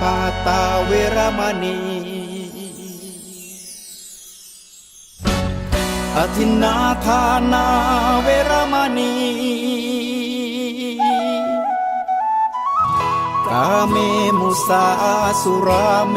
ปาตาเวรมณีอธินาทานาเวรมณีกาเมมุสาสุราเม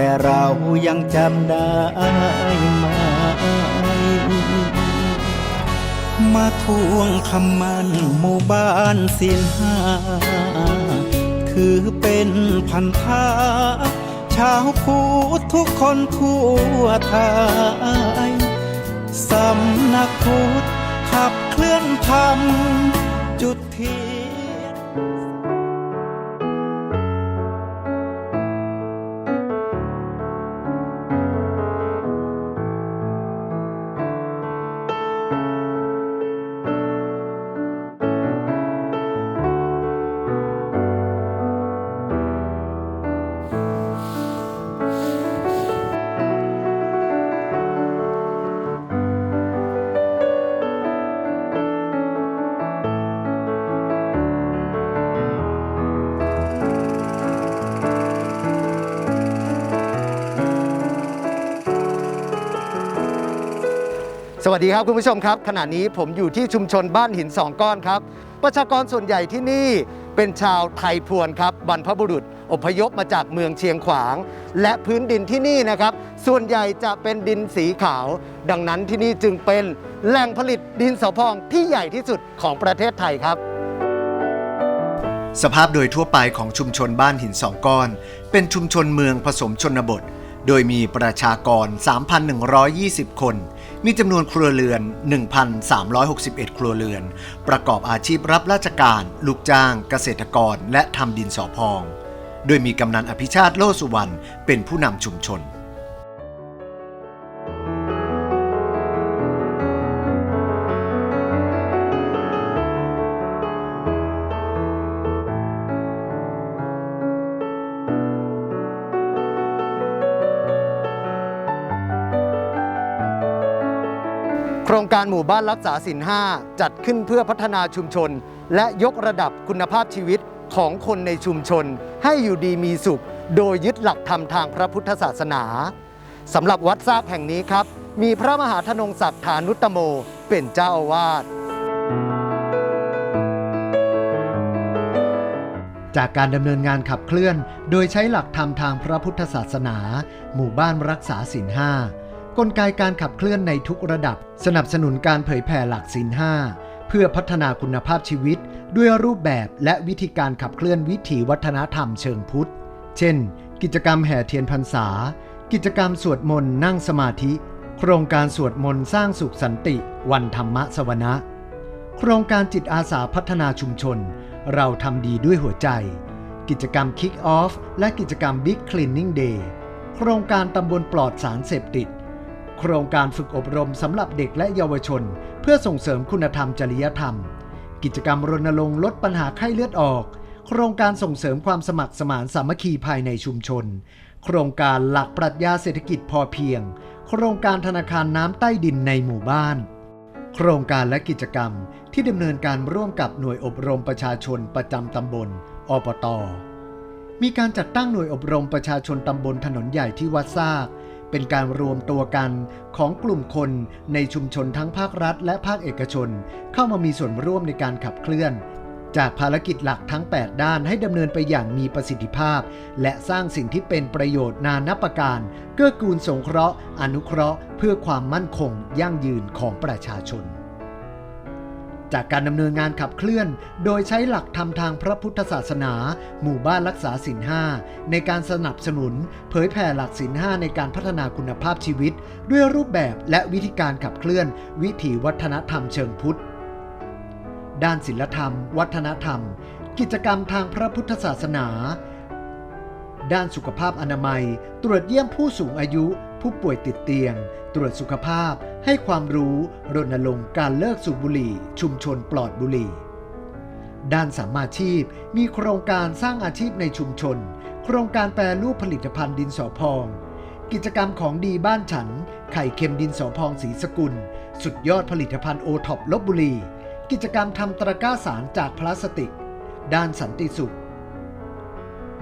แต่เรายังจำได้ไหมมาทวงคำมันหมู่บ้านสินห้า ถือเป็นพันธาชาวพุทธทุกคนทั่วไทยสำนักพุทธขับเคลื่อนธรรมจุดที่ วัสดีครับคุณผู้ชมครับ ขณะนี้ผมอยู่ที่ชุมชนบ้านหินสองก้อนครับ ประชากรส่วนใหญ่ที่นี่เป็นชาวไทยพวนครับบรรพบุรุษอพยพมาจากเมืองเชียงขวาง และพื้นดินที่นี่นะครับ ส่วนใหญ่จะเป็นดินสีขาว ดังนั้นที่นี่จึงเป็นแหล่งผลิตดินสอพองที่ใหญ่ที่สุดของประเทศไทยครับ สภาพโดยทั่วไปของชุมชนบ้านหินสองก้อน เป็นชุมชนเมืองผสมชนบท โดยมีประชากร 3,120 คน มีจำนวนครัวเรือน 1,361 ครัวเรือน ประกอบอาชีพรับราชการ ลูกจ้าง เกษตรกร และทำดินสอพอง โดยมีกำนันอภิชาติโลสุวรรณเป็นผู้นำชุมชน โครงการหมู่บ้านรักษาศีลห้าจัดขึ้นเพื่อพัฒนาชุมชน และยกระดับคุณภาพชีวิตของคนในชุมชน ให้อยู่ดีมีสุข โดยยึดหลักธรรมทางพระพุทธศาสนาสำหรับวัดซากแห่งนี้ครับ มีพระมหาธนงศักดิ์ฐานุตตโม เป็นเจ้าอาวาสจากการดำเนินงานขับเคลื่อน โดยใช้หลักธรรมทางพระพุทธศาสนา หมู่บ้านรักษาศีลห้า กลไกการขับเคลื่อนในทุกระดับ สนับสนุนการเผยแผ่หลักศีลห้าเพื่อพัฒนาคุณภาพชีวิต ด้วยรูปแบบและวิธีการขับเคลื่อนวิถีวัฒนธรรมเชิงพุทธ เช่น กิจกรรมแห่เทียนพรรษา กิจกรรมสวดมนต์นั่งสมาธิ โครงการสวดมนต์สร้างสุขสันติ วันธรรมะสวนะ โครงการจิตอาสาพัฒนาชุมชน เราทำดีด้วยหัวใจ กิจกรรม Kick Off และกิจกรรม Big Cleaning Day โครงการตำบลปลอดสารเสพติด โครงการฝึกอบรมสำหรับเด็กและเยาวชน เพื่อส่งเสริมคุณธรรมจริยธรรม กิจกรรมรณรงค์ลดปัญหาไข้เลือดออก โครงการส่งเสริมความสมัครสมานสามัคคีภายในชุมชน โครงการหลักปรัชญาเศรษฐกิจพอเพียง โครงการธนาคารน้ำใต้ดินในหมู่บ้าน โครงการและกิจกรรมที่ดำเนินการร่วมกับหน่วยอบรมประชาชนประจำตำบลอปตมีการจัดตั้งหน่วยอบรมประชาชนตำบลถนนใหญ่ที่วัดซาก เป็นการรวมตัวกันของกลุ่มคนในชุมชนทั้งภาครัฐ และภาคเอกชน เข้ามามีส่วนร่วมในการขับเคลื่อน จากภารกิจหลักทั้ง 8 ด้านให้ดำเนินไปอย่างมีประสิทธิภาพ และสร้างสิ่งที่เป็นประโยชน์นานับประการ เกื้อกูลสงเคราะห์ อนุเคราะห์ เพื่อความมั่นคง ยั่งยืนของประชาชน จากการดำเนินงานขับเคลื่อน โดยใช้หลักธรรมทางพระพุทธศาสนา หมู่บ้านรักษาศีลห้าในการสนับสนุน เผยแผ่หลักศีลห้าในการพัฒนาคุณภาพชีวิต ด้วยรูปแบบและวิธีการขับเคลื่อน วิถีวัฒนธรรมเชิงพุทธ ด้านศิลธรรม วัฒนธรรม กิจกรรมทางพระพุทธศาสนา ด้านสุขภาพอนามัย ตรวจเยี่ยมผู้สูงอายุ ผู้ป่วยติดเตียง ตรวจสุขภาพ ให้ความรู้รณรงค์การเลิกสูบบุหรี่ ชุมชนปลอดบุหรี่ ด้านสามาชีพมีโครงการสร้างอาชีพในชุมชน โครงการแปรรูปผลิตภัณฑ์ดินสอพอง กิจกรรมของดีบ้านฉัน ไข่เค็มดินสอพองสีสกุล สุดยอดผลิตภัณฑ์โอท็อปลบบุรี กิจกรรมทำตะกร้าสารจากพลาสติก ด้านสันติสุข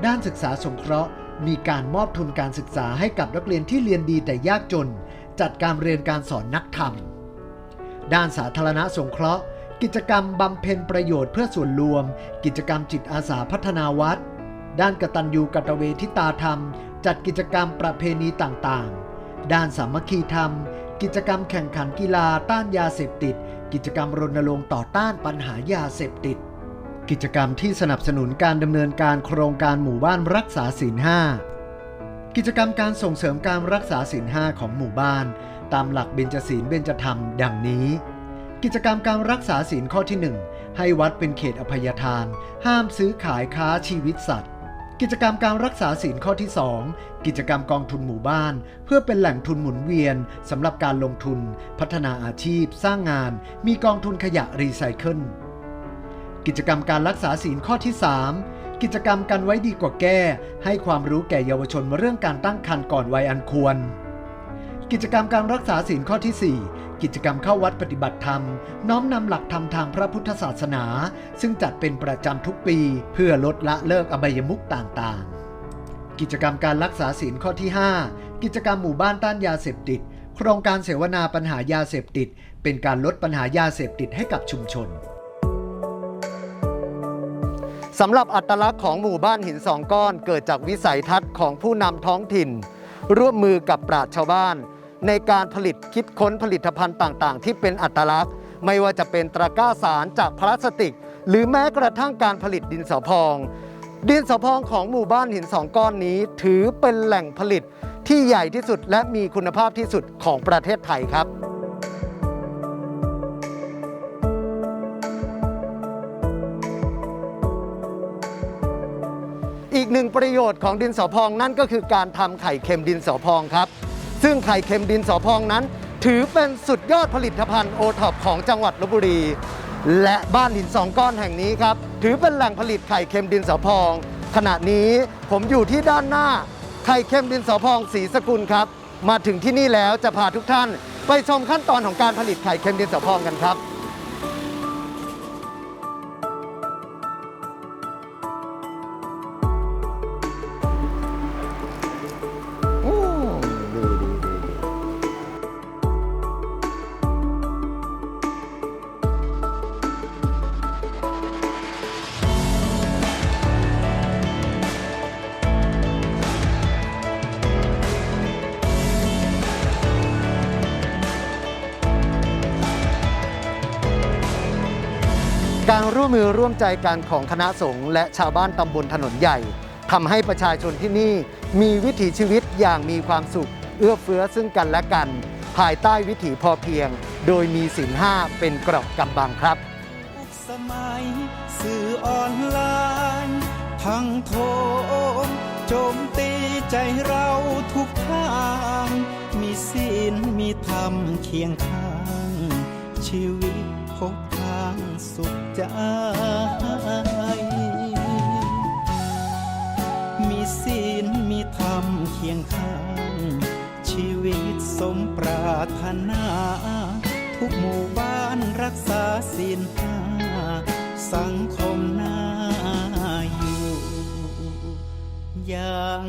ด้านศึกษาสงเคราะห์ มีการมอบทุนการศึกษาให้กับนักเรียนที่เรียนดีแต่ยากจน จัดการเรียนการสอนนักธรรม ด้านสาธารณสงเคราะห์ กิจกรรมบำเพ็ญประโยชน์เพื่อส่วนรวม กิจกรรมจิตอาสาพัฒนาวัด ด้านกตัญญูกตเวทิตาธรรม จัดกิจกรรมประเพณีต่างๆ ด้านสามัคคีธรรม กิจกรรมแข่งขันกีฬาต้านยาเสพติด กิจกรรมรณรงค์ต่อต้านปัญหายาเสพติด กิจกรรมที่สนับสนุนการดำเนินการโครงการหมู่บ้านรักษาศีลห้ากิจกรรมการส่งเสริมการรักษาศีลห้าของหมู่บ้าน ตามหลักเบญจศีลเบญจธรรม ดังนี้ กิจกรรมการรักษาศีลข้อที่ 1 ให้วัดเป็นเขตอภัยทาน ห้ามซื้อขายค้าชีวิตสัตว์ กิจกรรมการรักษาศีลข้อที่ 2 กิจกรรมกองทุนหมู่บ้าน เพื่อเป็นแหล่งทุนหมุนเวียนสำหรับการลงทุน พัฒนาอาชีพ สร้างงาน มีกองทุนขยะรีไซเคิล กิจกรรมการรักษาศีลข้อที่ 3 กิจกรรมกันไว้ดีกว่าแก้ ให้ความรู้แก่เยาวชนเรื่องการตั้งครรภ์ก่อนวัยอันควร กิจกรรมการรักษาศีลข้อที่ 4 กิจกรรมเข้าวัดปฏิบัติธรรม น้อมนำหลักธรรมทางพระพุทธศาสนา ซึ่งจัดเป็นประจำทุกปี เพื่อลดละเลิกอบายมุขต่างๆ กิจกรรมการรักษาศีลข้อที่ 5 กิจกรรมหมู่บ้านต้านยาเสพติด โครงการเสวนาปัญหายาเสพติด เป็นการลดปัญหายาเสพติดให้กับชุมชน สำหรับอัตลักษณ์ของหมู่บ้านหินสองก้อน เกิดจากวิสัยทัศน์ของผู้นำท้องถิ่น ร่วมมือกับปราชญ์ชาวบ้าน ในการผลิตคิดค้นผลิตภัณฑ์ต่างๆ ที่เป็นอัตลักษณ์ ไม่ว่าจะเป็นตะกร้าสารจากพลาสติก หรือแม้กระทั่งการผลิตดินสอพอง ดินสอพองของหมู่บ้านหินสองก้อนนี้ ถือเป็นแหล่งผลิตที่ใหญ่ที่สุดและมีคุณภาพที่สุดของประเทศไทยครับ กหนึ่งประโยชน์ของดินสอพองนั่นก็คือการทำไข่เค็มดินสอพองครับ ซึ่งไข่เค็มดินสอพองนั้น ถือเป็นสุดยอดผลิตภัณฑ์โอท็อปของจังหวัดลบบุรี และบ้านหินสองก้อนแห่งนี้ครับ ถือเป็นแหล่งผลิตไข่เค็มดินสอพอง ขณะนี้ผมอยู่ที่ด้านหน้า ไข่เค็มดินสอพองสีสกุลครับ มาถึงที่นี่แล้วจะพาทุกท่าน ไปชมขั้นตอนของการผลิตไข่เค็มดินสอพองกันครับ วมมือร่วมใจกันของคณะสงฆ์และชาวบ้านตำบลถนนใหญ่ทำให้ประชาชนที่นี่มีวิถีชีวิตอย่างมีความสุข เอื้อเฟื้อซึ่งกันและกัน ภายใต้วิถีพอเพียง โดยมีศีลห้าเป็นเกราะกำบังครับสมัยสื่อออนไลน์ทั้งโทโจมตีใจเราทุกทาง มีศีลมีธรรมเคียงข้าง ชีวิตพบางสุขใจ มีศีลมีธรรมเคียงข้าง ชีวิตสมปรารถนา ทุกหมู่บ้านรักษาศีลห้าสังคมน่าอยู่อย่าง